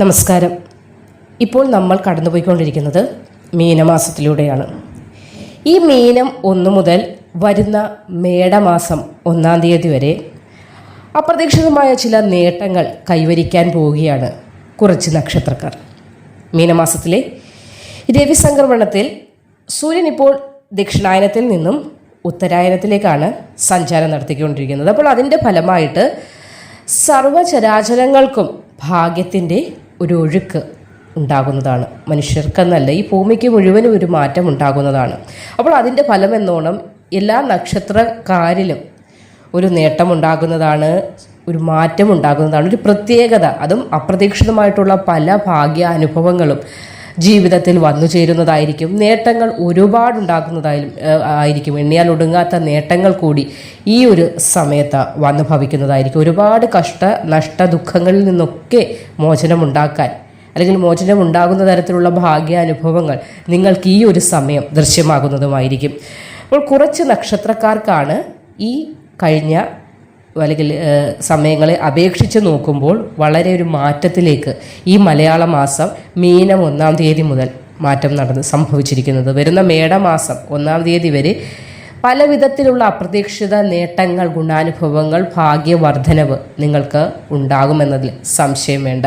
നമസ്കാരം. ഇപ്പോൾ നമ്മൾ കടന്നുപോയിക്കൊണ്ടിരിക്കുന്നത് മീനമാസത്തിലൂടെയാണ്. ഈ മീനം ഒന്നു മുതൽ വരുന്ന മേടമാസം ഒന്നാം തീയതി വരെ അപ്രതീക്ഷിതമായ ചില നേട്ടങ്ങൾ കൈവരിക്കാൻ പോവുകയാണ് കുറച്ച് നക്ഷത്രക്കാർ. മീനമാസത്തിലെ രവിസംക്രമണത്തിൽ സൂര്യൻ ഇപ്പോൾ ദക്ഷിണായനത്തിൽ നിന്നും ഉത്തരായനത്തിലേക്കാണ് സഞ്ചാരം നടത്തിക്കൊണ്ടിരിക്കുന്നത്. അപ്പോൾ അതിന്റെ ഫലമായിട്ട് സർവചരാചരങ്ങൾക്കും ഭാഗ്യത്തിന്റെ ഒരു ഒഴുക്ക് ഉണ്ടാകുന്നതാണ്. മനുഷ്യർക്കെന്നല്ല ഈ ഭൂമിക്ക് മുഴുവനും ഒരു മാറ്റം ഉണ്ടാകുന്നതാണ്. അപ്പോൾ അതിന്റെ ഫലം എന്നോണം എല്ലാ നക്ഷത്രക്കാരിലും ഒരു നേട്ടമുണ്ടാകുന്നതാണ് ഒരു മാറ്റം ഉണ്ടാകുന്നതാണ് ഒരു പ്രത്യേകത. അതും അപ്രതീക്ഷിതമായിട്ടുള്ള പല ഭാഗ്യ അനുഭവങ്ങളും ജീവിതത്തിൽ വന്നു ചേരുന്നതായിരിക്കും. നേട്ടങ്ങൾ ഒരുപാടുണ്ടാകുന്നതായാലും ആയിരിക്കും. എണ്ണിയാൽ ഒടുങ്ങാത്ത നേട്ടങ്ങൾ കൂടി ഈ ഒരു സമയത്ത് വന്നു ഭവിക്കുന്നതായിരിക്കും. ഒരുപാട് കഷ്ട നഷ്ട ദുഃഖങ്ങളിൽ നിന്നൊക്കെ മോചനമുണ്ടാക്കാൻ അല്ലെങ്കിൽ മോചനം ഉണ്ടാകുന്ന തരത്തിലുള്ള ഭാഗ്യാനുഭവങ്ങൾ നിങ്ങൾക്ക് ഈ ഒരു സമയം ദൃശ്യമാകുന്നതുമായിരിക്കും. അപ്പോൾ കുറച്ച് നക്ഷത്രക്കാർക്കാണ് ഈ കഴിഞ്ഞ അല്ലെങ്കിൽ സമയങ്ങളെ അപേക്ഷിച്ച് നോക്കുമ്പോൾ വളരെ ഒരു മാറ്റത്തിലേക്ക് ഈ മലയാള മാസം മീനം ഒന്നാം തീയതി മുതൽ മാറ്റം നടന്ന് സംഭവിച്ചിരിക്കുന്നത്. വരുന്ന മേടമാസം ഒന്നാം തീയതി വരെ പല വിധത്തിലുള്ള അപ്രതീക്ഷിത നേട്ടങ്ങൾ ഗുണാനുഭവങ്ങൾ ഭാഗ്യവർദ്ധനവ് നിങ്ങൾക്ക് ഉണ്ടാകുമെന്നതിൽ സംശയം വേണ്ട.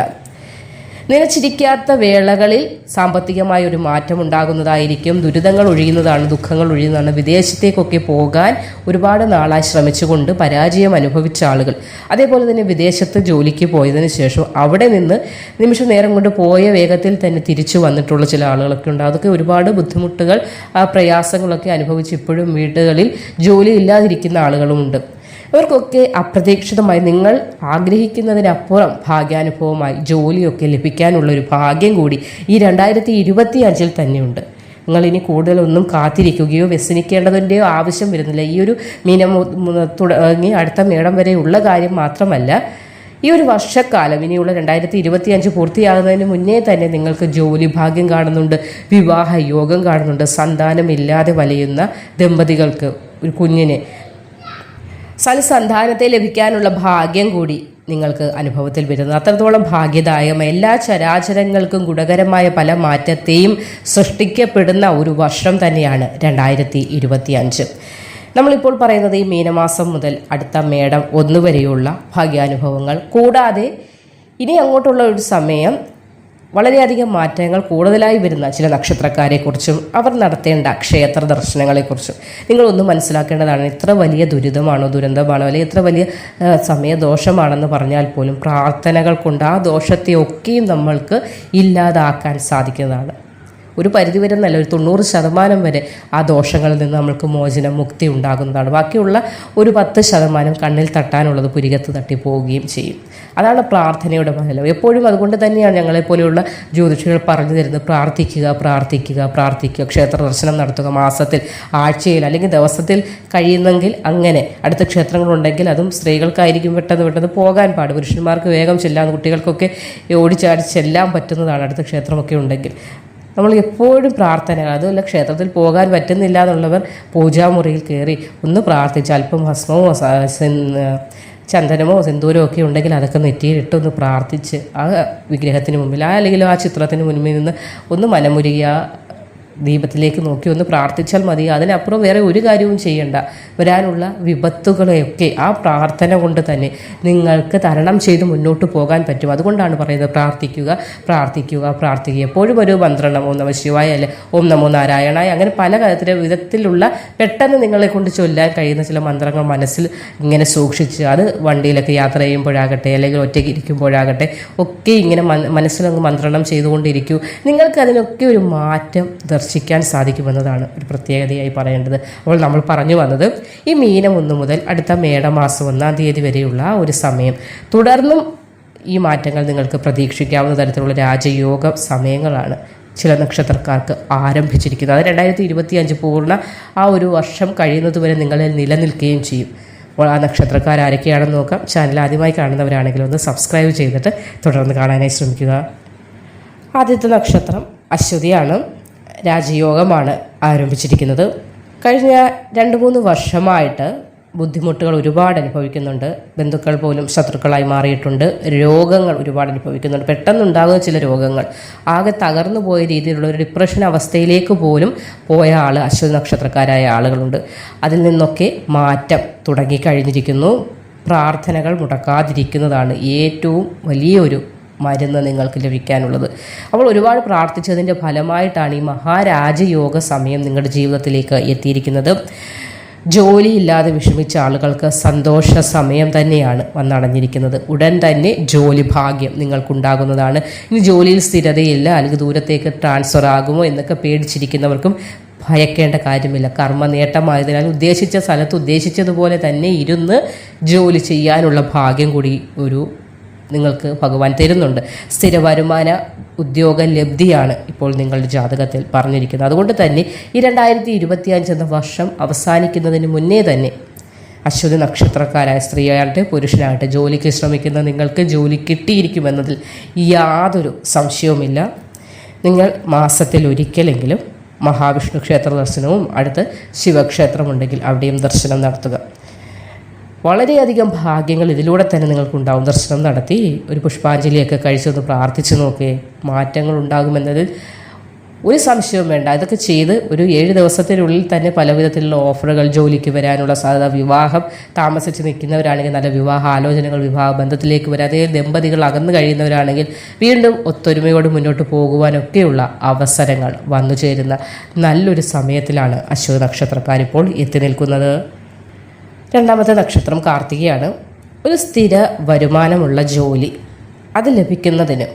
നിലച്ചിരിക്കാത്ത വേളകളിൽ സാമ്പത്തികമായ ഒരു മാറ്റം ഉണ്ടാകുന്നതായിരിക്കും ദുരിതങ്ങൾ ഒഴിയുന്നതാണ് ദുഃഖങ്ങൾ ഒഴിയുന്നതാണ്. വിദേശത്തേക്കൊക്കെ പോകാൻ ഒരുപാട് നാളായി ശ്രമിച്ചുകൊണ്ട് പരാജയം അനുഭവിച്ച ആളുകൾ. അതേപോലെ തന്നെ വിദേശത്ത് ജോലിക്ക് പോയതിനു ശേഷം അവിടെ നിന്ന് നിമിഷ നേരം കൊണ്ട് പോയ വേഗത്തിൽ തന്നെ തിരിച്ചു വന്നിട്ടുള്ള ചില ആളുകളൊക്കെ ഉണ്ട്. അതൊക്കെ ഒരുപാട് ബുദ്ധിമുട്ടുകൾ പ്രയാസങ്ങളൊക്കെ അനുഭവിച്ച് ഇപ്പോഴും വീടുകളിൽ ജോലി ഇല്ലാതിരിക്കുന്ന ആളുകളുമുണ്ട് ഇവർക്കൊക്കെ അപ്രതീക്ഷിതമായി നിങ്ങൾ ആഗ്രഹിക്കുന്നതിനപ്പുറം ഭാഗ്യാനുഭവമായി ജോലിയൊക്കെ ലഭിക്കാനുള്ള ഒരു ഭാഗ്യം കൂടി ഈ രണ്ടായിരത്തി ഇരുപത്തി അഞ്ചിൽ തന്നെയുണ്ട്. നിങ്ങൾ ഇനി കൂടുതലൊന്നും കാത്തിരിക്കുകയോ വ്യസനിക്കേണ്ടതിന്റെയോ ആവശ്യം വരുന്നില്ല. ഈ ഒരു മീനം തുടങ്ങി അടുത്ത മേടം വരെ ഉള്ള കാര്യം മാത്രമല്ല ഈ ഒരു വർഷക്കാലം ഇനിയുള്ള രണ്ടായിരത്തി ഇരുപത്തി അഞ്ച് പൂർത്തിയാകുന്നതിന് മുന്നേ തന്നെ നിങ്ങൾക്ക് ജോലി ഭാഗ്യം കാണുന്നുണ്ട് വിവാഹ യോഗം കാണുന്നുണ്ട് സന്താനമില്ലാതെ വലയുന്ന ദമ്പതികൾക്ക് ഒരു കുഞ്ഞിനെ. സൽസന്താനത്തെ ലഭിക്കാനുള്ള ഭാഗ്യം കൂടി നിങ്ങൾക്ക് അനുഭവത്തിൽ വരുന്നത് അത്രത്തോളം ഭാഗ്യദായകമായ എല്ലാ ചരാചരങ്ങൾക്കും ഗുണകരമായ പല മാറ്റത്തെയും സൃഷ്ടിക്കപ്പെടുന്ന ഒരു വർഷം തന്നെയാണ് രണ്ടായിരത്തി ഇരുപത്തി അഞ്ച് നമ്മളിപ്പോൾ പറയുന്നത് ഈ മീനമാസം മുതൽ അടുത്ത മേടം ഒന്ന് വരെയുള്ള ഭാഗ്യാനുഭവങ്ങൾ. കൂടാതെ ഇനി അങ്ങോട്ടുള്ള ഒരു സമയം വളരെയധികം മാറ്റങ്ങൾ കൂടുതലായി വരുന്ന ചില നക്ഷത്രക്കാരെക്കുറിച്ചും അവർ നടത്തേണ്ട ക്ഷേത്ര ദർശനങ്ങളെക്കുറിച്ചും നിങ്ങളൊന്നും മനസ്സിലാക്കേണ്ടതാണ് ഇത്ര വലിയ ദുരിതമാണോ ദുരന്തമാണോ അല്ലെങ്കിൽ എത്ര വലിയ സമയദോഷമാണെന്ന് പറഞ്ഞാൽ പോലും പ്രാർത്ഥനകൾ കൊണ്ട് ആ ദോഷത്തെ ഒക്കെയും നമ്മൾക്ക് ഇല്ലാതാക്കാൻ സാധിക്കുന്നതാണ്. ഒരു പരിധിവരെ നല്ല ഒരു തൊണ്ണൂറ് ശതമാനം വരെ ആ ദോഷങ്ങളിൽ നിന്ന് നമ്മൾക്ക് മോചനം മുക്തി ഉണ്ടാകുന്നതാണ്. ബാക്കിയുള്ള ഒരു പത്ത് ശതമാനം കണ്ണിൽ തട്ടാനുള്ളത് പുരികത്ത് തട്ടി പോവുകയും ചെയ്യും. അതാണ് പ്രാർത്ഥനയുടെ ഫലം എപ്പോഴും അതുകൊണ്ട് തന്നെയാണ് ഞങ്ങളെപ്പോലെയുള്ള ജ്യോതിഷികൾ പറഞ്ഞു തരുന്നത്. പ്രാർത്ഥിക്കുക പ്രാർത്ഥിക്കുക പ്രാർത്ഥിക്കുക. ക്ഷേത്ര ദർശനം നടത്തുക. മാസത്തിൽ ആഴ്ചയിൽ അല്ലെങ്കിൽ ദിവസത്തിൽ കഴിയുന്നെങ്കിൽ അങ്ങനെ. അടുത്ത ക്ഷേത്രങ്ങളുണ്ടെങ്കിൽ അതും സ്ത്രീകൾക്കായിരിക്കും പെട്ടെന്ന് പെട്ടെന്ന് പോകാൻ പാട്. പുരുഷന്മാർക്ക് വേഗം ചെല്ലാൻ കുട്ടികൾക്കൊക്കെ ഓടിച്ചാടി ചെല്ലാൻ പറ്റുന്നതാണ് അടുത്ത ക്ഷേത്രമൊക്കെ ഉണ്ടെങ്കിൽ. നമ്മൾ എപ്പോഴും പ്രാർത്ഥനകൾ അതുമല്ല ക്ഷേത്രത്തിൽ പോകാൻ പറ്റുന്നില്ല എന്നുള്ളവർ പൂജാമുറിയിൽ കയറി ഒന്ന് പ്രാർത്ഥിച്ച് അല്പം ഭസ്മമോ ചന്ദനമോ സിന്ദൂരമോ ഒക്കെ ഉണ്ടെങ്കിൽ അതൊക്കെ നെറ്റിയിലിട്ട് ഒന്ന് പ്രാർത്ഥിച്ച് ആ വിഗ്രഹത്തിന് മുമ്പിൽ ആ അല്ലെങ്കിൽ ആ ചിത്രത്തിന് മുന്നിൽ നിന്ന് ഒന്ന് മനമുരുകിയ ദീപത്തിലേക്ക് നോക്കി ഒന്ന് പ്രാർത്ഥിച്ചാൽ മതി. അതിനപ്പുറം വേറെ ഒരു കാര്യവും ചെയ്യണ്ട. വരാനുള്ള വിപത്തുകളെയൊക്കെ ആ പ്രാർത്ഥന കൊണ്ട് തന്നെ നിങ്ങൾക്ക് തരണം ചെയ്ത് മുന്നോട്ട് പോകാൻ പറ്റും. അതുകൊണ്ടാണ് പറയുന്നത് പ്രാർത്ഥിക്കുക പ്രാർത്ഥിക്കുക പ്രാർത്ഥിക്കുക. എപ്പോഴും ഒരു മന്ത്രണം ഓം നമ ശിവായ അല്ലെ ഓം നമോ നാരായണായ അങ്ങനെ പല കാര്യത്തിലെ വിധത്തിലുള്ള പെട്ടെന്ന് നിങ്ങളെ കൊണ്ട് ചൊല്ലാൻ കഴിയുന്ന ചില മന്ത്രങ്ങൾ മനസ്സിൽ ഇങ്ങനെ സൂക്ഷിച്ച് അത് വണ്ടിയിലൊക്കെ യാത്ര ചെയ്യുമ്പോഴാകട്ടെ അല്ലെങ്കിൽ ഒറ്റയ്ക്ക് ഇരിക്കുമ്പോഴാകട്ടെ ഒക്കെ ഇങ്ങനെ മന- മനസ്സിലങ്ങ് മന്ത്രണം ചെയ്തുകൊണ്ടിരിക്കൂ. നിങ്ങൾക്ക് അതിനൊക്കെ ഒരു മാറ്റം ദർശിക്കാൻ സാധിക്കുമെന്നതാണ് ഒരു പ്രത്യേകതയായി പറയേണ്ടത്. അപ്പോൾ നമ്മൾ പറഞ്ഞു വന്നത് ഈ മീനം ഒന്ന് മുതൽ അടുത്ത മേടമാസം ഒന്നാം തീയതി വരെയുള്ള ഒരു സമയം. തുടർന്നും ഈ മാറ്റങ്ങൾ നിങ്ങൾക്ക് പ്രതീക്ഷിക്കാവുന്ന തരത്തിലുള്ള രാജയോഗ സമയങ്ങളാണ് ചില നക്ഷത്രക്കാർക്ക് ആരംഭിച്ചിരിക്കുന്നത്. അത് രണ്ടായിരത്തി ഇരുപത്തി അഞ്ച് പൂർണ ആ ഒരു വർഷം കഴിയുന്നതുവരെ നിങ്ങളിൽ നിലനിൽക്കുകയും ചെയ്യും. അപ്പോൾ ആ നക്ഷത്രക്കാർ ആരൊക്കെയാണെന്ന് നോക്കാം. ചാനൽ ആദ്യമായി കാണുന്നവരാണെങ്കിൽ ഒന്ന് സബ്സ്ക്രൈബ് ചെയ്തിട്ട് തുടർന്ന് കാണാനായി ശ്രമിക്കുക. ആദ്യത്തെ നക്ഷത്രം അശ്വതിയാണ്. രാജയോഗമാണ് ആരംഭിച്ചിരിക്കുന്നത്. കഴിഞ്ഞ രണ്ട് മൂന്ന് വർഷമായിട്ട് ബുദ്ധിമുട്ടുകൾ ഒരുപാട് അനുഭവിക്കുന്നുണ്ട്. ബന്ധുക്കൾ പോലും ശത്രുക്കളായി മാറിയിട്ടുണ്ട്. രോഗങ്ങൾ ഒരുപാട് അനുഭവിക്കുന്നുണ്ട്. പെട്ടെന്നുണ്ടാകുന്ന ചില രോഗങ്ങൾ. ആകെ തകർന്നു പോയ രീതിയിലുള്ള ഒരു ഡിപ്രഷൻ അവസ്ഥയിലേക്ക് പോലും പോയ ആൾ അശ്വതി നക്ഷത്രക്കാരായ ആളുകളുണ്ട്. അതിൽ നിന്നൊക്കെ മാറ്റം തുടങ്ങിക്കഴിഞ്ഞിരിക്കുന്നു പ്രാർത്ഥനകൾ മുടക്കാതിരിക്കുന്നതാണ് ഏറ്റവും വലിയൊരു മരുന്ന് നിങ്ങൾക്ക് ലഭിക്കാനുള്ളത്. അവൾ ഒരുപാട് പ്രാർത്ഥിച്ചതിന്റെ ഫലമായിട്ടാണ് ഈ മഹാരാജയോഗ സമയം നിങ്ങളുടെ ജീവിതത്തിലേക്ക് എത്തിയിരിക്കുന്നത്. ജോലിയില്ലാതെ വിഷമിച്ച ആളുകൾക്ക് സന്തോഷ സമയം തന്നെയാണ് വന്നടഞ്ഞിരിക്കുന്നത്. ഉടൻ തന്നെ ജോലി ഭാഗ്യം നിങ്ങൾക്കുണ്ടാകുന്നതാണ്. ഇനി ജോലിയിൽ സ്ഥിരതയില്ല അല്ലെങ്കിൽ ദൂരത്തേക്ക് ട്രാൻസ്ഫർ ആകുമോ എന്നൊക്കെ പേടിച്ചിരിക്കുന്നവർക്കും ഭയക്കേണ്ട കാര്യമില്ല. കർമ്മ നേട്ടമായതിനാൽ ഉദ്ദേശിച്ച സ്ഥലത്ത് ഉദ്ദേശിച്ചതുപോലെ തന്നെ ഇരുന്ന് ജോലി ചെയ്യാനുള്ള ഭാഗ്യം കൂടി ഒരു നിങ്ങൾക്ക് ഭഗവാൻ തരുന്നുണ്ട്. സ്ഥിര വരുമാന ഉദ്യോഗ ലബ്ധിയാണ് ഇപ്പോൾ നിങ്ങളുടെ ജാതകത്തിൽ പറഞ്ഞിരിക്കുന്നത്. അതുകൊണ്ട് തന്നെ ഈ രണ്ടായിരത്തി ഇരുപത്തിയഞ്ച് എന്ന വർഷം അവസാനിക്കുന്നതിന് മുന്നേ തന്നെ അശ്വതി നക്ഷത്രക്കാരായ സ്ത്രീയായിട്ട് പുരുഷനായിട്ട് ജോലിക്ക് ശ്രമിക്കുന്ന നിങ്ങൾക്ക് ജോലി കിട്ടിയിരിക്കുമെന്നതിൽ യാതൊരു സംശയവുമില്ല. നിങ്ങൾ മാസത്തിൽ ഒരിക്കലെങ്കിലും മഹാവിഷ്ണു ക്ഷേത്ര ദർശനവും അടുത്ത് ശിവക്ഷേത്രമുണ്ടെങ്കിൽ അവിടെയും ദർശനം നടത്തുക. വളരെയധികം ഭാഗ്യങ്ങൾ ഇതിലൂടെ തന്നെ നിങ്ങൾക്കുണ്ടാവും. ദർശനം നടത്തി ഒരു പുഷ്പാഞ്ജലിയൊക്കെ കഴിച്ചൊന്ന് പ്രാർത്ഥിച്ചു നോക്കി മാറ്റങ്ങൾ ഉണ്ടാകുമെന്നതിൽ ഒരു സംശയവും വേണ്ട. ഇതൊക്കെ ചെയ്ത് ഒരു ഏഴ് ദിവസത്തിനുള്ളിൽ തന്നെ പല വിധത്തിലുള്ള ഓഫറുകൾ ജോലിക്ക് വരാനുള്ള സാധ്യത വിവാഹം താമസിച്ച് നിൽക്കുന്നവരാണെങ്കിൽ നല്ല വിവാഹ ആലോചനകൾ വിവാഹ ബന്ധത്തിലേക്ക് വരാൻ അതേ ദമ്പതികൾ അകന്നു കഴിയുന്നവരാണെങ്കിൽ വീണ്ടും ഒത്തൊരുമയോട് മുന്നോട്ട് പോകുവാനൊക്കെയുള്ള അവസരങ്ങൾ വന്നു ചേരുന്ന നല്ലൊരു സമയത്തിലാണ് അശ്വതി നക്ഷത്രക്കാരിപ്പോൾ എത്തി നിൽക്കുന്നത്. രണ്ടാമത്തെ നക്ഷത്രം കാർത്തികയാണ്. ഒരു സ്ഥിര വരുമാനമുള്ള ജോലി. അത് ലഭിക്കുന്നതിന്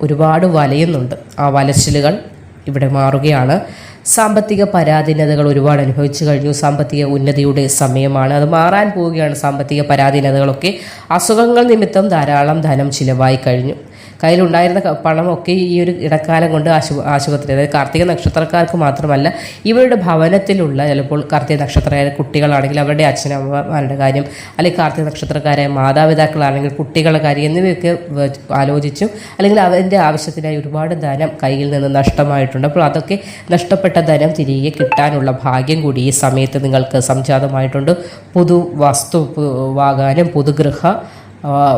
ഒരുപാട് വലയുന്നുണ്ട്. ആ വലച്ചിലുകൾ ഇവിടെ മാറുകയാണ്. സാമ്പത്തിക പരാധീനതകൾ ഒരുപാട് അനുഭവിച്ചു കഴിഞ്ഞു. സാമ്പത്തിക ഉന്നതിയുടെ സമയമാണ്. അത് മാറാൻ പോവുകയാണ് സാമ്പത്തിക പരാധീനതകളൊക്കെ. അസുഖങ്ങൾ നിമിത്തം ധാരാളം ധനം ചിലവായി കഴിഞ്ഞു. കയ്യിലുണ്ടായിരുന്ന പണമൊക്കെ ഈ ഒരു ഇടക്കാലം കൊണ്ട് ആശു ആശുപത്രി അതായത് കാർത്തിക നക്ഷത്രക്കാർക്ക് മാത്രമല്ല ഇവരുടെ ഭവനത്തിലുള്ള ചിലപ്പോൾ കാർത്തിക നക്ഷത്രക്കാരെ കുട്ടികളാണെങ്കിൽ അവരുടെ അച്ഛനമ്മമാരുടെ കാര്യം അല്ലെങ്കിൽ കാർത്തിക നക്ഷത്രക്കാരായ മാതാപിതാക്കളാണെങ്കിൽ കുട്ടികളുടെ കാര്യം എന്നിവയൊക്കെ ആലോചിച്ചും അല്ലെങ്കിൽ അവന്റെ ആവശ്യത്തിനായി ഒരുപാട് ധനം കയ്യിൽ നിന്ന് നഷ്ടമായിട്ടുണ്ട്. അപ്പോൾ അതൊക്കെ നഷ്ടപ്പെട്ട ധനം തിരികെ കിട്ടാനുള്ള ഭാഗ്യം കൂടി ഈ സമയത്ത് നിങ്ങൾക്ക് സംജാതമായിട്ടുണ്ട്. പുതു വസ്തു വാങ്ങാനും പുതുഗൃഹ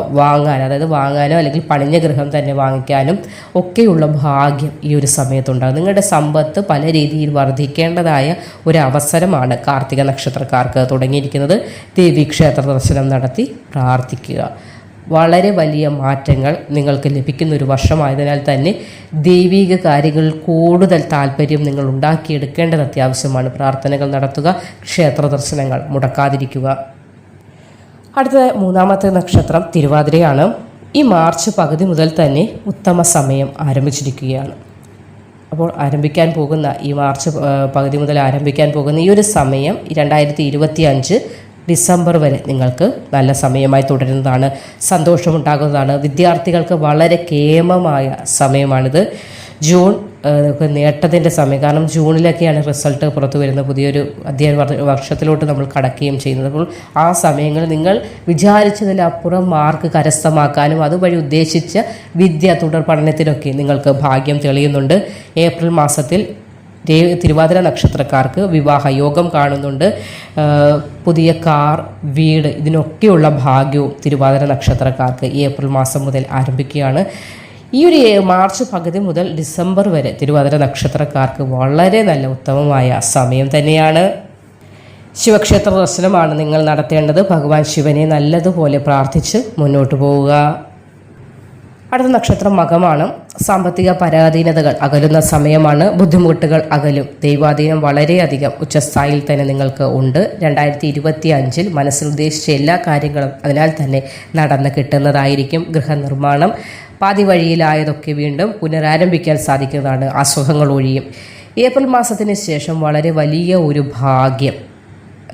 വാങ്ങാൻ അതായത് വാങ്ങാനോ അല്ലെങ്കിൽ പണിഞ്ഞ ഗൃഹം തന്നെ വാങ്ങിക്കാനും ഒക്കെയുള്ള ഭാഗ്യം ഈ ഒരു സമയത്തുണ്ടാകും. നിങ്ങളുടെ സമ്പത്ത് പല രീതിയിൽ വർദ്ധിക്കേണ്ടതായ ഒരു അവസരമാണ് കാർത്തിക നക്ഷത്രക്കാർക്ക് തുടങ്ങിയിരിക്കുന്നത്. ദേവി ക്ഷേത്ര ദർശനം നടത്തി പ്രാർത്ഥിക്കുക. വളരെ വലിയ മാറ്റങ്ങൾ നിങ്ങൾക്ക് ലഭിക്കുന്ന ഒരു വർഷമായതിനാൽ തന്നെ ദൈവിക കാര്യങ്ങളിൽ കൂടുതൽ താല്പര്യം നിങ്ങൾ ഉണ്ടാക്കിയെടുക്കേണ്ടത് അത്യാവശ്യമാണ്. പ്രാർത്ഥനകൾ നടത്തുക ക്ഷേത്ര ദർശനങ്ങൾ മുടക്കാതിരിക്കുക. അടുത്ത മൂന്നാമത്തെ നക്ഷത്രം തിരുവാതിരയാണ്. ഈ മാർച്ച് പകുതി മുതൽ തന്നെ ഉത്തമ സമയം ആരംഭിച്ചിരിക്കുകയാണ്. അപ്പോൾ ആരംഭിക്കാൻ പോകുന്ന ഈ മാർച്ച് പകുതി മുതൽ ആരംഭിക്കാൻ പോകുന്ന ഈ ഒരു സമയം രണ്ടായിരത്തി ഇരുപത്തി അഞ്ച് ഡിസംബർ വരെ നിങ്ങൾക്ക് നല്ല സമയമായി തുടരുന്നതാണ്. സന്തോഷമുണ്ടാകുന്നതാണ്. വിദ്യാർത്ഥികൾക്ക് വളരെ കേമമായ സമയമാണിത്. ജൂൺ നമുക്ക് നേട്ടത്തിന്റെ സമയം. കാരണം ജൂണിലൊക്കെയാണ് റിസൾട്ട് പുറത്തു വരുന്ന പുതിയൊരു അധ്യയന വർഷത്തിലോട്ട് നമ്മൾ കടക്കുകയും ചെയ്യുന്നത്. അപ്പോൾ ആ സമയങ്ങളിൽ നിങ്ങൾ വിചാരിച്ചതിലപ്പുറം മാർക്ക് കരസ്ഥമാക്കാനും അതുവഴി ഉദ്ദേശിച്ച വിദ്യ തുടർ പഠനത്തിനൊക്കെ നിങ്ങൾക്ക് ഭാഗ്യം തെളിയുന്നുണ്ട്. ഏപ്രിൽ മാസത്തിൽ തിരുവാതിര നക്ഷത്രക്കാർക്ക് വിവാഹ യോഗം കാണുന്നുണ്ട്. പുതിയ കാർ വീട് ഇതിനൊക്കെയുള്ള ഭാഗ്യവും തിരുവാതിര നക്ഷത്രക്കാർക്ക് ഏപ്രിൽ മാസം മുതൽ ആരംഭിക്കുകയാണ്. ഈ ഒരു മാർച്ച് പകുതി മുതൽ ഡിസംബർ വരെ തിരുവാതിര നക്ഷത്രക്കാർക്ക് വളരെ നല്ല ഉത്തമമായ സമയം തന്നെയാണ്. ശിവക്ഷേത്ര ദർശനമാണ് നിങ്ങൾ നടത്തേണ്ടത്. ഭഗവാൻ ശിവനെ നല്ലതുപോലെ പ്രാർത്ഥിച്ച് മുന്നോട്ട് പോവുക. അടുത്ത നക്ഷത്രം മകമാണ്. സാമ്പത്തിക പരാധീനതകൾ അകലുന്ന സമയമാണ്. ബുദ്ധിമുട്ടുകൾ അകലും. ദൈവാധീനം വളരെയധികം ഉച്ചസ്ഥായിയിൽ തന്നെ നിങ്ങൾക്ക് ഉണ്ട്. രണ്ടായിരത്തി ഇരുപത്തി അഞ്ചിൽ മനസ്സിൽ ഉദ്ദേശിച്ച എല്ലാ കാര്യങ്ങളും അതിനാൽ തന്നെ നടന്ന് കിട്ടുന്നതായിരിക്കും ഗൃഹനിർമ്മാണം. പാതി വഴിയിലായതൊക്കെ വീണ്ടും പുനരാരംഭിക്കാൻ സാധിക്കുന്നതാണ് അസുഖങ്ങൾ ഒഴിയും. ഏപ്രിൽ മാസത്തിന് ശേഷം വളരെ വലിയ ഒരു ഭാഗ്യം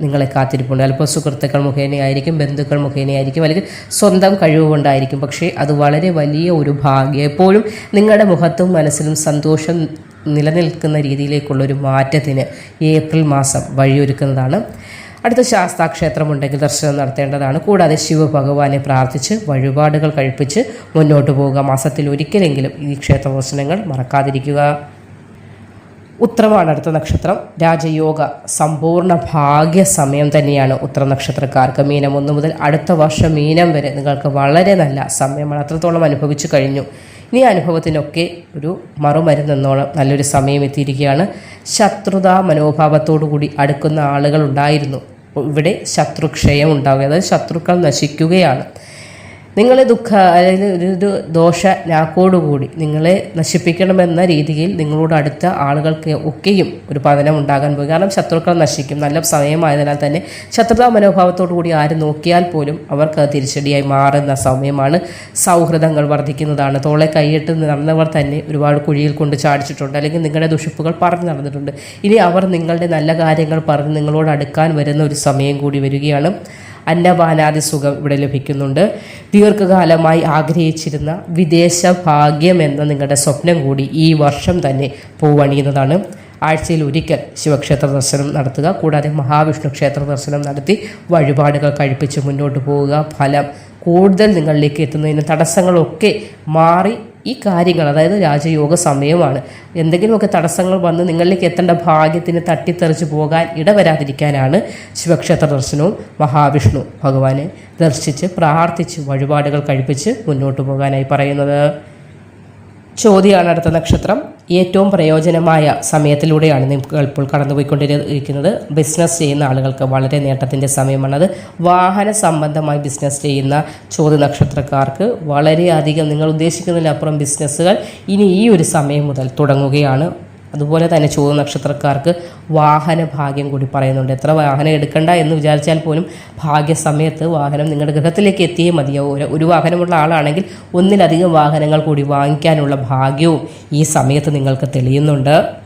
നിങ്ങളെ കാത്തിരിപ്പുണ്ട്. അല്പം സുഹൃത്തുക്കൾ മുഖേനയായിരിക്കും ബന്ധുക്കൾ മുഖേനയായിരിക്കും അല്ലെങ്കിൽ സ്വന്തം കഴിവ് കൊണ്ടായിരിക്കും. പക്ഷേ അത് വളരെ വലിയ ഒരു ഭാഗ്യം. എപ്പോഴും നിങ്ങളുടെ മുഖത്തും മനസ്സിലും സന്തോഷം നിലനിൽക്കുന്ന രീതിയിലേക്കുള്ള ഒരു മാറ്റത്തിന് ഏപ്രിൽ മാസം വഴിയൊരുക്കുന്നതാണ്. അടുത്ത ശാസ്താക്ഷേത്രമുണ്ടെങ്കിൽ ദർശനം നടത്തേണ്ടതാണ്. കൂടാതെ ശിവഭഗവാനെ പ്രാർത്ഥിച്ച് വഴിപാടുകൾ കഴിപ്പിച്ച് മുന്നോട്ട് പോവുക. മാസത്തിൽ ഒരിക്കലെങ്കിലും ഈ ക്ഷേത്ര ദർശനങ്ങൾ മറക്കാതിരിക്കുക. ഉത്രമാണ് അടുത്ത നക്ഷത്രം. രാജയോഗ സമ്പൂർണ ഭാഗ്യ സമയം തന്നെയാണ് ഉത്തര നക്ഷത്രക്കാർക്ക് മീനം. ഒന്ന് മുതൽ അടുത്ത വർഷം മീനം വരെ നിങ്ങൾക്ക് വളരെ നല്ല സമയമാണ്. അത്രത്തോളം അനുഭവിച്ചു കഴിഞ്ഞു. ഇനി അനുഭവത്തിനൊക്കെ ഒരു മറുമരുന്നെന്നോളം നല്ലൊരു സമയം എത്തിയിരിക്കുകയാണ്. ശത്രുതാ മനോഭാവത്തോടു കൂടി അടുക്കുന്ന ആളുകൾ ഉണ്ടായിരുന്നു. ഇവിടെ ശത്രുക്ഷയം ഉണ്ടാവുക അതായത് ശത്രുക്കൾ നശിക്കുകയാണ്. നിങ്ങളെ ദുഃഖ അതായത് ഒരു ദോഷ നാക്കോടുകൂടി നിങ്ങളെ നശിപ്പിക്കണമെന്ന രീതിയിൽ നിങ്ങളോട് അടുത്ത ആളുകൾക്ക് ഒക്കെയും ഒരു പതനം ഉണ്ടാകാൻ പോകും. കാരണം ശത്രുക്കൾ നശിക്കും. നല്ല സമയമായതിനാൽ തന്നെ ശത്രുതാ മനോഭാവത്തോടു കൂടി ആര് നോക്കിയാൽ പോലും അവർക്ക് തിരിച്ചടിയായി മാറുന്ന സമയമാണ് സൗഹൃദങ്ങൾ വർദ്ധിക്കുന്നതാണ്. തോളെ കൈയിട്ട് നടന്നവർ തന്നെ ഒരുപാട് കുഴിയിൽ കൊണ്ട് ചാടിച്ചിട്ടുണ്ട്. അല്ലെങ്കിൽ നിങ്ങളുടെ ദുഷിപ്പുകൾ പറഞ്ഞു നടന്നിട്ടുണ്ട്. ഇനി അവർ നിങ്ങളുടെ നല്ല കാര്യങ്ങൾ പറഞ്ഞ് നിങ്ങളോട് അടുക്കാൻ വരുന്ന ഒരു സമയം കൂടി വരികയാണ്. അന്നപാനാദി സുഖം ഇവിടെ ലഭിക്കുന്നുണ്ട്. ദീർഘകാലമായി ആഗ്രഹിച്ചിരുന്ന വിദേശ ഭാഗ്യം എന്ന നിങ്ങളുടെ സ്വപ്നം കൂടി ഈ വർഷം തന്നെ പൂവണിയുന്നതാണ്. ആഴ്ചയിൽ ഒരിക്കൽ ശിവക്ഷേത്ര ദർശനം നടത്തുക കൂടാതെ മഹാവിഷ്ണു ക്ഷേത്ര ദർശനം നടത്തി വഴിപാടുകൾ കഴിപ്പിച്ച് മുന്നോട്ട് പോവുക. ഫലം കൂടുതൽ നിങ്ങളിലേക്ക് എത്തുന്നതിന് തടസ്സങ്ങളൊക്കെ മാറി ഈ കാര്യങ്ങൾ അതായത് രാജയോഗ സമയമാണ്. എന്തെങ്കിലുമൊക്കെ തടസ്സങ്ങൾ വന്ന് നിങ്ങളിലേക്ക് എത്തേണ്ട ഭാഗ്യത്തിന് തട്ടിത്തെറിച്ച് പോകാൻ ഇടവരാതിരിക്കാനാണ് ശിവക്ഷേത്ര ദർശനവും മഹാവിഷ്ണു ഭഗവാനെ ദർശിച്ച് പ്രാർത്ഥിച്ച് വഴിപാടുകൾ കഴിപ്പിച്ച് മുന്നോട്ട് പോകാനായി പറയുന്നത്. ചോദ്യമാണ് അടുത്ത നക്ഷത്രം. ഏറ്റവും പ്രയോജനമായ സമയത്തിലൂടെയാണ് നിങ്ങൾ ഇപ്പോൾ കടന്നുപോയിക്കൊണ്ടിരിക്കുന്നത്. ബിസിനസ് ചെയ്യുന്ന ആളുകൾക്ക് വളരെ നേട്ടത്തിന്റെ സമയമാണത് വാഹന സംബന്ധമായി ബിസിനസ് ചെയ്യുന്ന ചോദ്യ നക്ഷത്രക്കാർക്ക് വളരെയധികം നിങ്ങൾ ഉദ്ദേശിക്കുന്നതിനപ്പുറം ബിസിനസ്സുകൾ ഇനി ഈ ഒരു സമയം മുതൽ തുടങ്ങുകയാണ്. അതുപോലെ തന്നെ ചോദ്യ നക്ഷത്രക്കാർക്ക് വാഹന ഭാഗ്യം കൂടി പറയുന്നുണ്ട്. എത്ര വാഹനം എടുക്കണ്ട എന്ന് വിചാരിച്ചാൽ പോലും ഭാഗ്യസമയത്ത് വാഹനം നിങ്ങളുടെ ഗൃഹത്തിലേക്ക് എത്തിയേ മതിയാവും. ഒരു ഒരു വാഹനമുള്ള ആളാണെങ്കിൽ ഒന്നിലധികം വാഹനങ്ങൾ കൂടി വാങ്ങിക്കാനുള്ള ഭാഗ്യവും ഈ സമയത്ത് നിങ്ങൾക്ക് തെളിയുന്നുണ്ട്.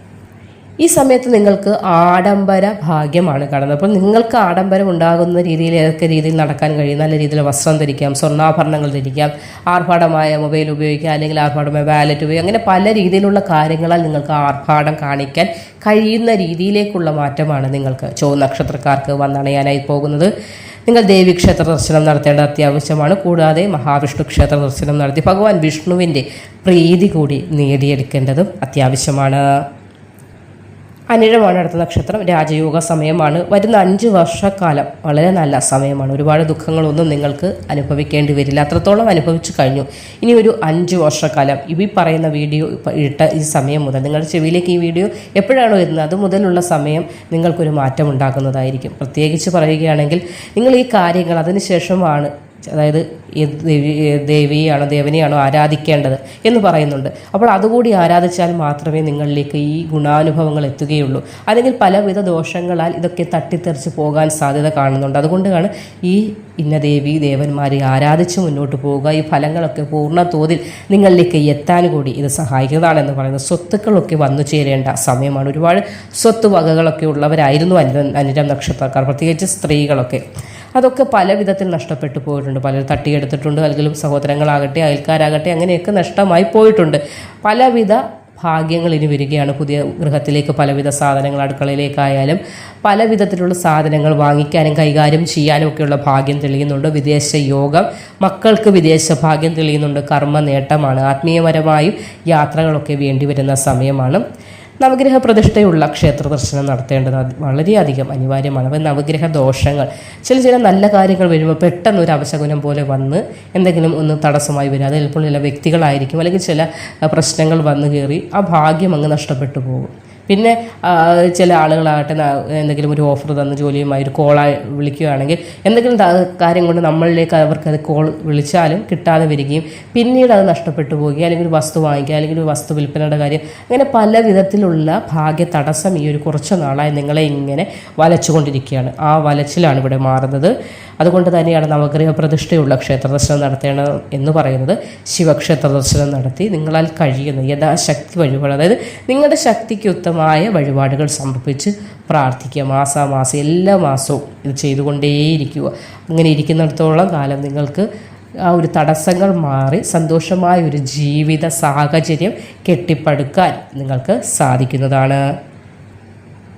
ഈ സമയത്ത് നിങ്ങൾക്ക് ആഡംബര ഭാഗ്യമാണ് കാണുന്നത്. അപ്പോൾ നിങ്ങൾക്ക് ആഡംബരം ഉണ്ടാകുന്ന രീതിയിൽ ഏതൊക്കെ രീതിയിൽ നടക്കാൻ കഴിയും? നല്ല രീതിയിൽ വസ്ത്രം ധരിക്കാം സ്വർണാഭരണങ്ങൾ ധരിക്കാം ആർഭാടമായ മൊബൈൽ ഉപയോഗിക്കാം അല്ലെങ്കിൽ ആർഭാടമായ വാലറ്റ് ഉപയോഗിക്കുക അങ്ങനെ പല രീതിയിലുള്ള കാര്യങ്ങളാൽ നിങ്ങൾക്ക് ആർഭാടം കാണിക്കാൻ കഴിയുന്ന രീതിയിലേക്കുള്ള മാറ്റമാണ് നിങ്ങൾക്ക് ചോ നക്ഷത്രക്കാർക്ക് വന്നണയാനായി പോകുന്നത്. നിങ്ങൾ ദേവീക്ഷേത്ര ദർശനം നടത്തേണ്ട അത്യാവശ്യമാണ്. കൂടാതെ മഹാവിഷ്ണു ക്ഷേത്ര ദർശനം നടത്തി ഭഗവാൻ വിഷ്ണുവിന്റെ പ്രീതി കൂടി നേടിയെടുക്കേണ്ടതും അത്യാവശ്യമാണ്. അനിഴമാണ് അടുത്ത നക്ഷത്രം. രാജയോഗ സമയമാണ്. വരുന്ന അഞ്ച് വർഷക്കാലം വളരെ നല്ല സമയമാണ്. ഒരുപാട് ദുഃഖങ്ങളൊന്നും നിങ്ങൾക്ക് അനുഭവിക്കേണ്ടി വരില്ല. അത്രത്തോളം അനുഭവിച്ചു കഴിഞ്ഞു. ഇനി ഒരു അഞ്ച് വർഷക്കാലം. ഈ പറയുന്ന വീഡിയോ ഇട്ട ഈ സമയം മുതൽ നിങ്ങളുടെ ചെവിയിലേക്ക് ഈ വീഡിയോ എപ്പോഴാണോ വരുന്നത് അത് മുതലുള്ള സമയം നിങ്ങൾക്കൊരു മാറ്റം ഉണ്ടാക്കുന്നതായിരിക്കും പ്രത്യേകിച്ച് പറയുകയാണെങ്കിൽ നിങ്ങൾ ഈ കാര്യങ്ങൾ അതിനുശേഷമാണ് അതായത് ദേവിയാണോ ദേവനെയാണോ ആരാധിക്കേണ്ടത് എന്ന് പറയുന്നുണ്ട്. അപ്പോൾ അതുകൂടി ആരാധിച്ചാൽ മാത്രമേ നിങ്ങളിലേക്ക് ഈ ഗുണാനുഭവങ്ങൾ എത്തുകയുള്ളൂ. അല്ലെങ്കിൽ പലവിധ ദോഷങ്ങളാൽ ഇതൊക്കെ തട്ടിത്തെറിച്ച് പോകാൻ സാധ്യത കാണുന്നുണ്ട്. അതുകൊണ്ടാണ് ഈ ഇന്ന ദേവി ദേവന്മാരെ ആരാധിച്ച് മുന്നോട്ട് പോവുക. ഈ ഫലങ്ങളൊക്കെ പൂർണ തോതിൽ നിങ്ങളിലേക്ക് എത്താൻ കൂടി ഇത് സഹായിക്കുന്നതാണെന്ന് പറയുന്നത് സ്വത്തുക്കളൊക്കെ വന്നു ചേരേണ്ട സമയമാണ്. ഒരുപാട് സ്വത്ത് വകകളൊക്കെ ഉള്ളവരായിരുന്നു അനുരം അനിരം നക്ഷത്രക്കാർ. പ്രത്യേകിച്ച് സ്ത്രീകളൊക്കെ. അതൊക്കെ പല വിധത്തിൽ നഷ്ടപ്പെട്ടു പോയിട്ടുണ്ട്. പലരും തട്ടിയെടുത്തിട്ടുണ്ട്. അല്ലെങ്കിൽ സഹോദരങ്ങളാകട്ടെ അയൽക്കാരാകട്ടെ അങ്ങനെയൊക്കെ നഷ്ടമായി പോയിട്ടുണ്ട്. പലവിധ ഭാഗ്യങ്ങൾ ഇനി വരികയാണ്. പുതിയ ഗൃഹത്തിലേക്ക് പലവിധ സാധനങ്ങൾ അടുക്കളയിലേക്കായാലും പല വിധത്തിലുള്ള സാധനങ്ങൾ വാങ്ങിക്കാനും കൈകാര്യം ചെയ്യാനും ഒക്കെയുള്ള ഭാഗ്യം തെളിയുന്നുണ്ട്. വിദേശ യോഗം മക്കൾക്ക് വിദേശ ഭാഗ്യം തെളിയുന്നുണ്ട്. കർമ്മ നേട്ടമാണ്. ആത്മീയപരമായും യാത്രകളൊക്കെ വേണ്ടി വരുന്ന സമയമാണ്. നവഗ്രഹ പ്രതിഷ്ഠയുള്ള ക്ഷേത്ര ദർശനം നടത്തേണ്ടത് വളരെയധികം അനിവാര്യമാണ്. അപ്പോൾ നവഗ്രഹ ദോഷങ്ങൾ ചില ചില നല്ല കാര്യങ്ങൾ വരുമ്പോൾ പെട്ടെന്ന് ഒരു അവശകുനം പോലെ വന്ന് എന്തെങ്കിലും ഒന്ന് തടസ്സമായി വരും. അത് ചിലപ്പോൾ ചില വ്യക്തികളായിരിക്കും അല്ലെങ്കിൽ ചില പ്രശ്നങ്ങൾ വന്നു കയറി ആ ഭാഗ്യം അങ്ങ് നഷ്ടപ്പെട്ടു പോകും. പിന്നെ ചില ആളുകളാകട്ടെ എന്തെങ്കിലും ഒരു ഓഫർ തന്ന ജോലിയുമായി ഒരു കോൾ വിളിക്കുകയാണെങ്കിൽ എന്തെങ്കിലും കാര്യം കൊണ്ട് നമ്മളിലേക്ക് അവർക്ക് അത് കോൾ വിളിച്ചാലും കിട്ടാതെ വരികയും പിന്നീട് അത് നഷ്ടപ്പെട്ടു പോവുകയും അല്ലെങ്കിൽ ഒരു വസ്തു വാങ്ങിക്കുക അല്ലെങ്കിൽ ഒരു വസ്തു വിൽപ്പനയുടെ കാര്യം അങ്ങനെ പല വിധത്തിലുള്ള ഭാഗ്യ തടസ്സം ഈ ഒരു കുറച്ച് നാളായി നിങ്ങളെ ഇങ്ങനെ വലച്ചുകൊണ്ടിരിക്കുകയാണ്. ആ വലച്ചിലാണ് ഇവിടെ മാറുന്നത്. അതുകൊണ്ട് തന്നെയാണ് നവഗ്രഹ പ്രതിഷ്ഠയുള്ള ക്ഷേത്ര ദർശനം നടത്തേണ്ടത് എന്ന് പറയുന്നത്. ശിവക്ഷേത്ര ദർശനം നടത്തി നിങ്ങളാൽ കഴിയുന്ന യഥാശക്തി വഴിപാട്. അതായത് നിങ്ങളുടെ ശക്തിക്ക് ഉത്തമമായ വഴിപാടുകൾ സമർപ്പിച്ച് പ്രാർത്ഥിക്കുക. മാസാമാസം എല്ലാ മാസവും ഇത് ചെയ്തുകൊണ്ടേയിരിക്കുക. അങ്ങനെ ഇരിക്കുന്നിടത്തോളം കാലം നിങ്ങൾക്ക് ആ ഒരു തടസ്സങ്ങൾ മാറി സന്തോഷമായ ഒരു ജീവിത സാഹചര്യം കെട്ടിപ്പടുക്കാൻ നിങ്ങൾക്ക് സാധിക്കുന്നതാണ്.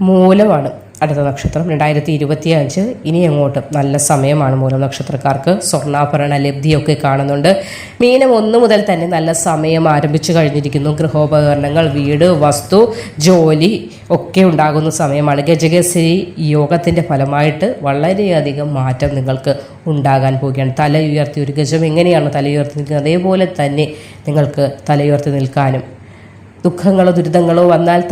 മൂലമാണ് അടുത്ത നക്ഷത്രം രണ്ടായിരത്തി ഇരുപത്തി അഞ്ച് ഇനി അങ്ങോട്ട് നല്ല സമയമാണ് മൂലം നക്ഷത്രക്കാർക്ക്. സ്വർണാഭരണ ലബ്ധിയൊക്കെ കാണുന്നുണ്ട്. മീനം ഒന്ന് മുതൽ തന്നെ നല്ല സമയം ആരംഭിച്ചു കഴിഞ്ഞിരിക്കുന്നു. ഗൃഹോപകരണങ്ങൾ വീട് വസ്തു ജോലി ഒക്കെ ഉണ്ടാകുന്ന സമയമാണ്. ഗജകശ്രീ യോഗത്തിന്റെ ഫലമായിട്ട് വളരെയധികം മാറ്റം നിങ്ങൾക്ക് ഉണ്ടാകാൻ പോവുകയാണ്. തല ഉയർത്തി ഒരു ഗജം എങ്ങനെയാണ് തല ഉയർത്തി നിൽക്കുന്നത് അതേപോലെ തന്നെ നിങ്ങൾക്ക് തല ഉയർത്തി നിൽക്കാനും ദുഃഖങ്ങളോ ദുരിതങ്ങളോ വന്നാൽ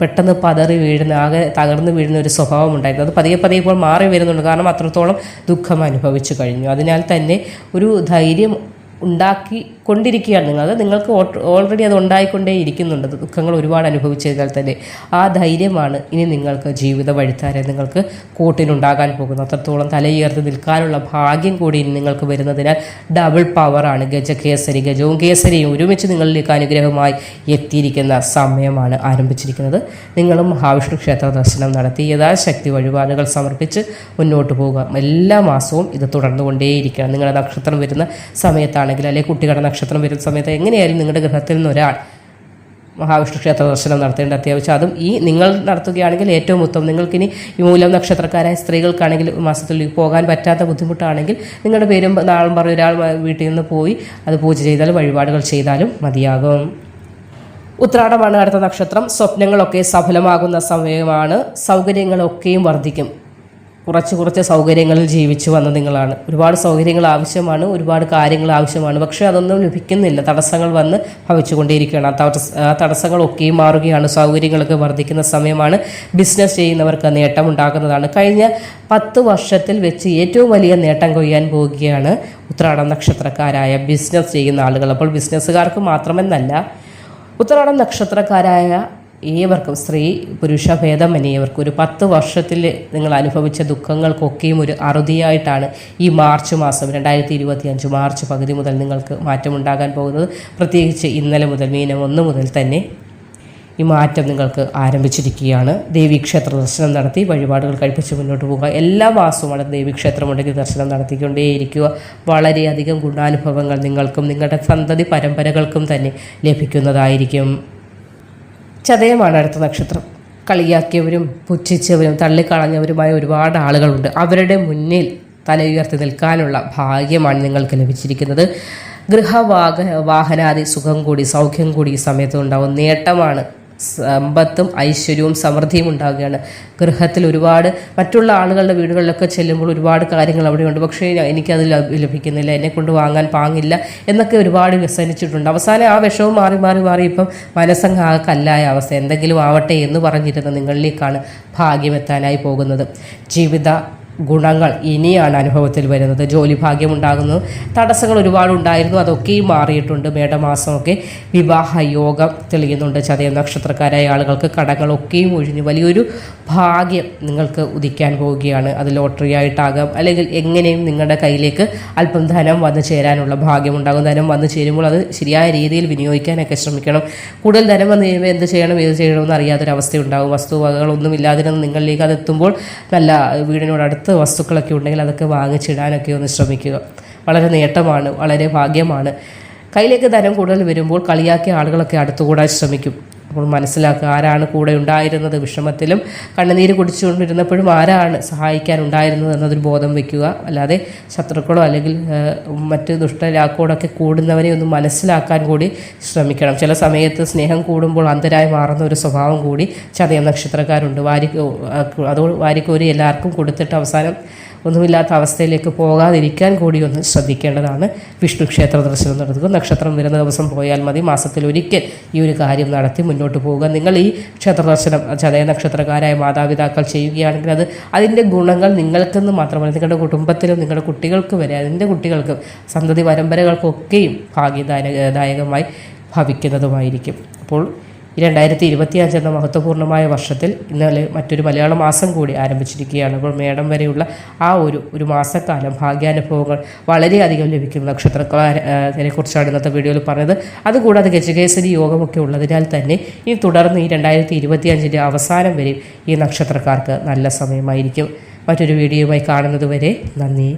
പെട്ടെന്ന് പതറി വീഴുന്ന ആകെ തകർന്നു വീഴുന്ന ഒരു സ്വഭാവം ഉണ്ടായിരുന്നു അത് പതിയെ പതിയെ ഇപ്പോൾ മാറി വരുന്നുണ്ട്. കാരണം അത്രത്തോളം ദുഃഖം അനുഭവിച്ചു കഴിഞ്ഞു. അതിനാൽ തന്നെ ഒരു ധൈര്യം ഉണ്ടാക്കി കൊണ്ടിരിക്കുകയാണ് നിങ്ങൾ. അത് നിങ്ങൾക്ക് ഓൾറെഡി അത് ഉണ്ടായിക്കൊണ്ടേ ഇരിക്കുന്നുണ്ട്. ദുഃഖങ്ങൾ ഒരുപാട് അനുഭവിച്ചതിനാൽ തന്നെ ആ ധൈര്യമാണ് ഇനി നിങ്ങൾക്ക് ജീവിത വഴിത്താരെ നിങ്ങൾക്ക് കൂട്ടിനുണ്ടാകാൻ പോകുന്നത്. അത്രത്തോളം തലയുയർത്തി നിൽക്കാനുള്ള ഭാഗ്യം കൂടി ഇനി നിങ്ങൾക്ക് വരുന്നതിനാൽ ഡബിൾ പവറാണ് ഗജകേസരി ഗജവും കേസരിയും ഒരുമിച്ച് നിങ്ങളിലേക്ക് അനുഗ്രഹമായി എത്തിയിരിക്കുന്ന സമയമാണ് ആരംഭിച്ചിരിക്കുന്നത്. നിങ്ങളും മഹാവിഷ്ണു ക്ഷേത്ര ദർശനം നടത്തി യഥാശക്തി വഴിപാടുകൾ സമർപ്പിച്ച് മുന്നോട്ട് പോകുക. എല്ലാ മാസവും ഇത് തുടർന്നുകൊണ്ടേയിരിക്കണം. നിങ്ങളുടെ നക്ഷത്രം വരുന്ന സമയത്താണെങ്കിൽ അല്ലെങ്കിൽ കുട്ടികളുടെ വരുന്ന സമയത്ത് എങ്ങനെയായാലും നിങ്ങളുടെ ഗ്രഹത്തിൽ നിന്ന് ഒരാൾ മഹാവിഷ്ണു ക്ഷേത്ര ദർശനം നടത്തേണ്ട അത്യാവശ്യം. അതും ഈ നിങ്ങൾ നടത്തുകയാണെങ്കിൽ ഏറ്റവും ഉത്തമം. നിങ്ങൾക്കിനി ഈ മൂലം നക്ഷത്രക്കാരായ സ്ത്രീകൾക്കാണെങ്കിൽ മാസത്തിൽ പോകാൻ പറ്റാത്ത ബുദ്ധിമുട്ടാണെങ്കിൽ നിങ്ങളുടെ പേരും നാളും പറയും ഒരാൾ വീട്ടിൽ നിന്ന് പോയി അത് പൂജ ചെയ്താലും വഴിപാടുകൾ ചെയ്താലും മതിയാകും. ഉത്രാടമാണ് അടുത്ത നക്ഷത്രം. സ്വപ്നങ്ങളൊക്കെ സഫലമാകുന്ന സമയമാണ്. സൗകര്യങ്ങളൊക്കെയും വർദ്ധിക്കും. കുറച്ച് കുറച്ച് സൗകര്യങ്ങളിൽ ജീവിച്ചു വന്ന നിങ്ങളാണ്. ഒരുപാട് സൗകര്യങ്ങൾ ആവശ്യമാണ് ഒരുപാട് കാര്യങ്ങൾ ആവശ്യമാണ്. പക്ഷേ അതൊന്നും ലഭിക്കുന്നില്ല. തടസ്സങ്ങൾ വന്ന് ഭവിച്ചുകൊണ്ടേയിരിക്കുകയാണ്. ആ തടസ്സങ്ങളൊക്കെയും മാറുകയാണ്. സൗകര്യങ്ങളൊക്കെ വർദ്ധിക്കുന്ന സമയമാണ് ബിസിനസ് ചെയ്യുന്നവർക്ക് നേട്ടം ഉണ്ടാകുന്നതാണ് കഴിഞ്ഞ പത്ത് വർഷത്തിൽ വെച്ച് ഏറ്റവും വലിയ നേട്ടം കൊയ്യാൻ പോവുകയാണ് ഉത്രാടം നക്ഷത്രക്കാരായ ബിസിനസ് ചെയ്യുന്ന ആളുകൾ. അപ്പോൾ ബിസിനസ്സുകാർക്ക് മാത്രമെന്നല്ല ഉത്രാടം നക്ഷത്രക്കാരായ ഏവർക്കും സ്ത്രീ പുരുഷ ഭേദമന്യേവർക്കും ഒരു പത്ത് വർഷത്തിൽ നിങ്ങൾ അനുഭവിച്ച ദുഃഖങ്ങൾക്കൊക്കെയും ഒരു അറുതിയായിട്ടാണ് ഈ മാർച്ച് മാസം രണ്ടായിരത്തി ഇരുപത്തി അഞ്ച് മാർച്ച് പകുതി മുതൽ നിങ്ങൾക്ക് മാറ്റമുണ്ടാകാൻ പോകുന്നത്. പ്രത്യേകിച്ച് ഇന്നലെ മുതൽ മീനം ഒന്ന് മുതൽ തന്നെ ഈ മാറ്റം നിങ്ങൾക്ക് ആരംഭിച്ചിരിക്കുകയാണ്. ദേവീക്ഷേത്ര ദർശനം നടത്തി വഴിപാടുകൾ കഴിപ്പിച്ച് മുന്നോട്ട് പോകുക എല്ലാ മാസവും അവിടെ ദേവീക്ഷേത്രമുണ്ടെങ്കിൽ ദർശനം നടത്തിക്കൊണ്ടേയിരിക്കുക. വളരെയധികം ഗുണാനുഭവങ്ങൾ നിങ്ങൾക്കും നിങ്ങളുടെ സന്തതി പരമ്പരകൾക്കും തന്നെ ലഭിക്കുന്നതായിരിക്കും. ചതയമാണ് അടുത്ത നക്ഷത്രം. കളിയാക്കിയവരും പുച്ഛിച്ചവരും തള്ളിക്കളഞ്ഞവരുമായ ഒരുപാട് ആളുകളുണ്ട്. അവരുടെ മുന്നിൽ തല ഉയർത്തി നിൽക്കാനുള്ള ഭാഗ്യമാണ് നിങ്ങൾക്ക് ലഭിച്ചിരിക്കുന്നത്. ഗൃഹവാഹ വാഹനാദി സുഖം കൂടി സൗഖ്യം കൂടി ഈ സമയത്ത് ഉണ്ടാവും. നേട്ടമാണ് സമ്പത്തും ഐശ്വര്യവും സമൃദ്ധിയും ഉണ്ടാവുകയാണ് ഗൃഹത്തിൽ ഒരുപാട് മറ്റുള്ള ആളുകളുടെ വീടുകളിലൊക്കെ ചെല്ലുമ്പോൾ ഒരുപാട് കാര്യങ്ങൾ അവിടെയുണ്ട്. പക്ഷേ എനിക്കത് ലഭിക്കുന്നില്ല. എന്നെ കൊണ്ട് വാങ്ങാൻ പാങ്ങില്ല എന്നൊക്കെ ഒരുപാട് വ്യസനിച്ചിട്ടുണ്ട്. അവസാനം ആ വിഷവും മാറി മാറി മാറി ഇപ്പം മനസ്സങ്ങ് കല്ലായ അവസ്ഥ. എന്തെങ്കിലും ആവട്ടെ എന്ന് പറഞ്ഞിരുന്ന നിങ്ങളിലേക്കാണ് ഭാഗ്യമെത്താനായി പോകുന്നത്. ജീവിത ഗുണങ്ങൾ ഇനിയാണ് അനുഭവത്തിൽ വരുന്നത്. ജോലി ഭാഗ്യം ഉണ്ടാകുന്നു തടസ്സങ്ങൾ ഒരുപാട് ഉണ്ടായിരുന്നു. അതൊക്കെയും മാറിയിട്ടുണ്ട്. മേടമാസമൊക്കെ വിവാഹ യോഗം തെളിയുന്നുണ്ട്. ചതയ നക്ഷത്രക്കാരായ ആളുകൾക്ക് കടങ്ങളൊക്കെയും ഒഴിഞ്ഞു. വലിയൊരു ഭാഗ്യം നിങ്ങൾക്ക് ഉദിക്കാൻ പോവുകയാണ്. അത് ലോട്ടറി ആയിട്ടാകാം അല്ലെങ്കിൽ എങ്ങനെയും നിങ്ങളുടെ കയ്യിലേക്ക് അല്പം ധനം വന്നു ചേരാനുള്ള ഭാഗ്യമുണ്ടാകും. ധനം വന്നു ചേരുമ്പോൾ അത് ശരിയായ രീതിയിൽ വിനിയോഗിക്കാനൊക്കെ ശ്രമിക്കണം. കൂടുതൽ ധനം വന്നു കഴിയുമ്പോൾ എന്ത് ചെയ്യണം ഏത് ചെയ്യണമെന്ന് അറിയാത്തൊരവസ്ഥ ഉണ്ടാകും വസ്തുവകകളൊന്നും ഇല്ലാതിരുന്ന് നിങ്ങളിലേക്ക് അതെത്തുമ്പോൾ നല്ല വീടിനോട് അടുത്ത് വസ്തുക്കളൊക്കെ ഉണ്ടെങ്കിൽ അതൊക്കെ വാങ്ങിച്ചിടാനൊക്കെ ഒന്ന് ശ്രമിക്കുക. വളരെ നേട്ടമാണ് വളരെ ഭാഗ്യമാണ്. കയ്യിലേക്ക് ധനം കൂടുതൽ വരുമ്പോൾ കളിയാക്കിയ ആളുകളൊക്കെ അടുത്തുകൂടാൻ ശ്രമിക്കും. അപ്പോൾ മനസ്സിലാക്കുക ആരാണ് കൂടെ ഉണ്ടായിരുന്നത്. വിഷമത്തിലും കണ്ണുനീര് കുടിച്ചുകൊണ്ടിരുന്നപ്പോഴും ആരാണ് സഹായിക്കാൻ ഉണ്ടായിരുന്നത് എന്നതൊരു ബോധം വയ്ക്കുക അല്ലാതെ ശത്രുക്കളോ അല്ലെങ്കിൽ മറ്റ് ദുഷ്ടരാക്കോടൊക്കെ കൂടുന്നവരെ ഒന്ന് മനസ്സിലാക്കാൻ കൂടി ശ്രമിക്കണം. ചില സമയത്ത് സ്നേഹം കൂടുമ്പോൾ അന്തരായി മാറുന്ന ഒരു സ്വഭാവം കൂടി ചതയ നക്ഷത്രക്കാരുണ്ട്. വാരിക്കോ അതോ വാരിക്കോരി എല്ലാവർക്കും കൊടുത്തിട്ട് അവസാനം ഒന്നുമില്ലാത്ത അവസ്ഥയിലേക്ക് പോകാതിരിക്കാൻ കൂടി ഒന്ന് ശ്രദ്ധിക്കേണ്ടതാണ്. വിഷ്ണു ക്ഷേത്ര ദർശനം നടത്തുക. നക്ഷത്രം വരുന്ന ദിവസം പോയാൽ മതി. മാസത്തിൽ ഒരിക്കൽ ഈ ഒരു കാര്യം നടത്തി മുന്നോട്ട് പോവുക. നിങ്ങൾ ഈ ക്ഷേത്ര ദർശനം ചതയ നക്ഷത്രക്കാരായ മാതാപിതാക്കൾ ചെയ്യുകയാണെങ്കിൽ അത് അതിന്റെ ഗുണങ്ങൾ നിങ്ങൾക്കെന്ന് മാത്രമല്ല. നിങ്ങളുടെ കുടുംബത്തിലും നിങ്ങളുടെ കുട്ടികൾക്ക് വരെ അതിന്റെ കുട്ടികൾക്കും സന്തതി പരമ്പരകൾക്കൊക്കെയും ഭാഗ്യദായകമായി ഭവിക്കുന്നതുമായിരിക്കും. അപ്പോൾ ഈ രണ്ടായിരത്തി ഇരുപത്തിയഞ്ച് എന്ന മഹത്വപൂർണമായ വർഷത്തിൽ ഇന്നലെ മറ്റൊരു മലയാള മാസം കൂടി ആരംഭിച്ചിരിക്കുകയാണ്. അപ്പോൾ മേടം വരെയുള്ള ആ ഒരു ഒരു മാസക്കാലം ഭാഗ്യാനുഭവങ്ങൾ വളരെയധികം ലഭിക്കും നക്ഷത്രക്കാരെ കുറിച്ചാണ് ഇന്നത്തെ വീഡിയോയിൽ പറഞ്ഞത്. അതുകൂടാതെ ഗജകേസരി യോഗമൊക്കെ ഉള്ളതിനാൽ തന്നെ ഈ തുടർന്ന് ഈ രണ്ടായിരത്തി ഇരുപത്തിയഞ്ചിന്റെ അവസാനം വരെയും ഈ നക്ഷത്രക്കാർക്ക് നല്ല സമയമായിരിക്കും. മറ്റൊരു വീഡിയോയുമായി കാണുന്നത് വരെ നന്ദി.